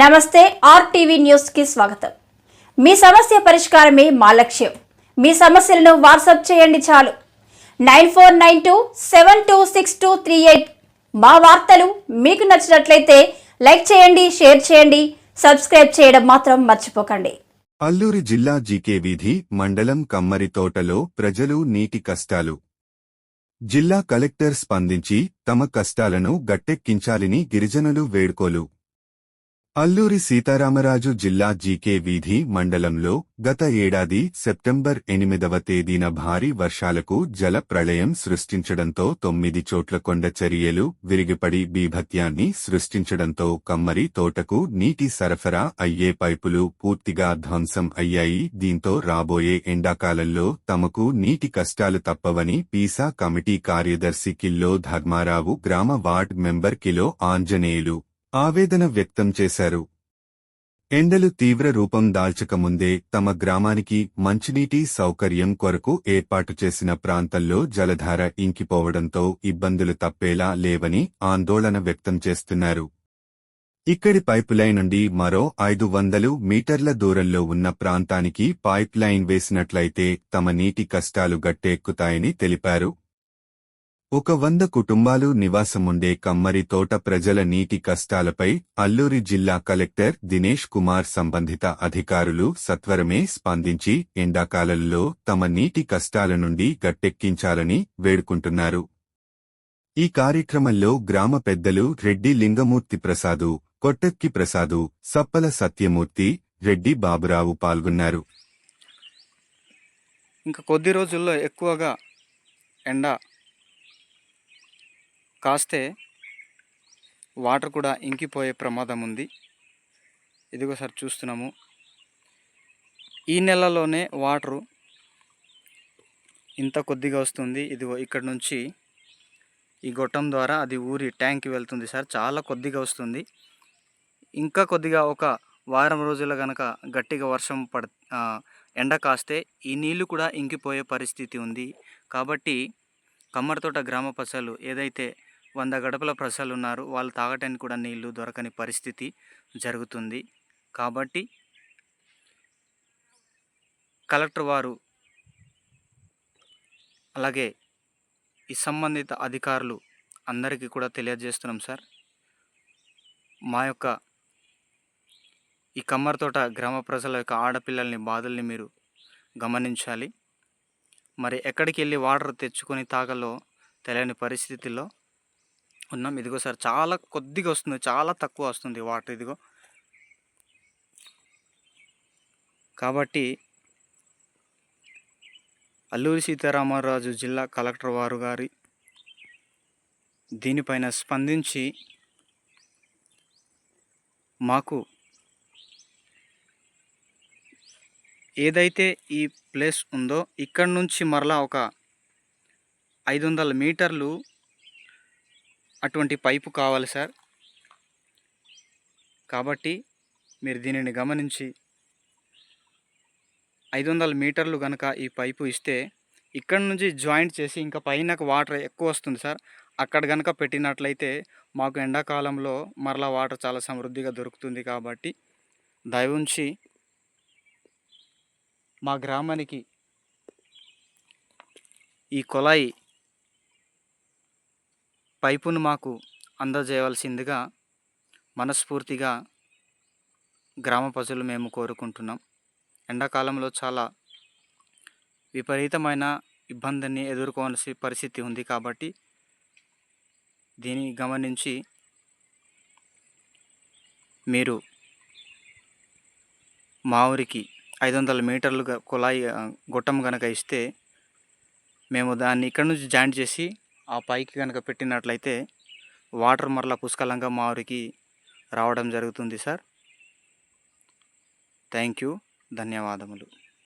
నమస్తే ఆర్టీవీ న్యూస్కి స్వాగతం. మీ సమస్య పరిష్కారమే మా లక్ష్యం. మీ సమస్యలను వాట్సాప్ చేయండి చాలు. Nine four nine two seven two six two three eight మా వార్తలు మీకు నచ్చినట్లయితే లైక్ చేయండి షేర్ చేయండి సబ్స్క్రైబ్ చేయడం మాత్రం మర్చిపోకండి. అల్లూరి జిల్లా జీకే వీధి మండలం కమ్మరి తోటలో ప్రజలు నీటి కష్టాలు. జిల్లా కలెక్టర్ స్పందించి తమ కష్టాలను గట్టెక్కించాలని గిరిజనులు వేడుకోలు. అల్లూరి సీతారామరాజు జిల్లా జీకే వీధి మండలంలో గత ఏడాది సెప్టెంబర్ ఎనిమిదవ తేదీన భారీ వర్షాలకు జల ప్రళయం సృష్టించడంతో తొమ్మిది చోట్ల కొండ చర్యలు విరిగిపడి బీభత్యాన్ని సృష్టించడంతో కమ్మరి తోటకు నీటి సరఫరా అయ్యే పైపులు పూర్తిగా ధ్వంసం అయ్యాయి. దీంతో రాబోయే ఎండాకాలంలో తమకు నీటి కష్టాలు తప్పవని పీసా కమిటీ కార్యదర్శి కిల్లో ధర్మారావు గ్రామ వార్డ్ మెంబర్ కిలో ఆంజనేయులు ఆవేదన వ్యక్తం చేశారు. ఎండలు తీవ్ర రూపం దాల్చకముందే తమ గ్రామానికి మంచినీటి సౌకర్యం కొరకు ఏర్పాటు చేసిన ప్రాంతంలో జలధార ఇంకిపోవడంతో ఇబ్బందులు తప్పేలా లేవని ఆందోళన వ్యక్తం చేస్తున్నారు. ఇక్కడి పైపులైన్ నుండి మరో ఐదు వందలు మీటర్ల దూరంలో ఉన్న ప్రాంతానికి పైప్ లైన్ వేసినట్లయితే తమ నీటి కష్టాలు గట్టెక్కుతాయని తెలిపారు. ఒక వంద కుటుంబాలు నివాసముండే కమ్మరి తోట ప్రజల నీటి కష్టాలపై అల్లూరి జిల్లా కలెక్టర్ దినేష్ కుమార్ సంబంధిత అధికారులు సత్వరమే స్పందించి ఎండాకాలంలో తమ నీటి కష్టాల నుండి గట్టెక్కించాలని వేడుకుంటున్నారు. ఈ కార్యక్రమంలో గ్రామ పెద్దలు రెడ్డి లింగమూర్తి ప్రసాదు కొట్టక్కి ప్రసాదు సప్పల సత్యమూర్తి రెడ్డి బాబురావు పాల్గొన్నారు. ఇంకా కొద్ది రోజుల్లో ఎక్కువగా ఎండ కాస్తే వాటర్ కూడా ఇంకిపోయే ప్రమాదం ఉంది. ఇదిగో సార్ చూస్తున్నాము. ఈ నెలలోనే వాటరు ఇంత కొద్దిగా వస్తుంది. ఇదిగో ఇక్కడ నుంచి ఈ గొట్టం ద్వారా అది ఊరి ట్యాంక్కి వెళ్తుంది సార్. చాలా కొద్దిగా వస్తుంది. ఇంకా కొద్దిగా ఒక వారం రోజుల కనుక గట్టిగా వర్షం పడ ఎండ కాస్తే ఈ నీళ్ళు కూడా ఇంకిపోయే పరిస్థితి ఉంది. కాబట్టి కమ్మరితోట గ్రామ ప్రజలు ఏదైతే వంద గడపల ప్రజలు ఉన్నారు వాళ్ళు తాగటానికి కూడా నీళ్ళు దొరకని పరిస్థితి జరుగుతుంది. కాబట్టి కలెక్టర్ వారు అలాగే ఈ సంబంధిత అధికారులు అందరికీ కూడా తెలియజేస్తున్నాం సార్. మా యొక్క ఈ కమ్మరితోట గ్రామ ప్రజల యొక్క ఆడపిల్లల్ని బాధల్ని మీరు గమనించాలి. మరి ఎక్కడికి వెళ్ళి వాటర్ తెచ్చుకొని తాగలో తెలియని పరిస్థితిలో ఉన్నాం ఇదిగో సార్ చాలా కొద్దిగా వస్తుంది. చాలా తక్కువ వస్తుంది వాటర్ ఇదిగో. కాబట్టి అల్లూరి సీతారామరాజు జిల్లా కలెక్టర్ వారు గారి దీనిపైన స్పందించి మాకు ఏదైతే ఈ ప్లేస్ ఉందో ఇక్కడ నుంచి మరలా ఒక ఐదు వందల మీటర్లు అటువంటి పైపు కావాలి సార్. కాబట్టి మీరు దీనిని గమనించి ఐదు వందల మీటర్లు కనుక ఈ పైపు ఇస్తే ఇక్కడ నుంచి జాయింట్ చేసి ఇంకా పైన వాటర్ ఎక్కువ వస్తుంది సార్. అక్కడ కనుక పెట్టినట్లయితే మాకు ఎండాకాలంలో మరలా వాటర్ చాలా సమృద్ధిగా దొరుకుతుంది కాబట్టి దయవుంచి మా గ్రామానికి ఈ కొలాయి పైపును మాకు అందజేయవలసిందిగా మనస్ఫూర్తిగా గ్రామ ప్రజలు మేము కోరుకుంటున్నాం. ఎండాకాలంలో చాలా విపరీతమైన ఇబ్బందిని ఎదుర్కోవాల్సిన పరిస్థితి ఉంది కాబట్టి దీన్ని గమనించి మీరు మా ఊరికి ఐదు వందల మీటర్లు కుళాయి గొట్టం కనుక ఇస్తే మేము దాన్ని ఇక్కడ నుంచి జాయింట్ చేసి ఆ పైకి కనుక పెట్టినట్లయితే వాటర్ మరలా పుష్కలంగా మా ఊరికి రావడం జరుగుతుంది సార్. Thank you. ధన్యవాదములు.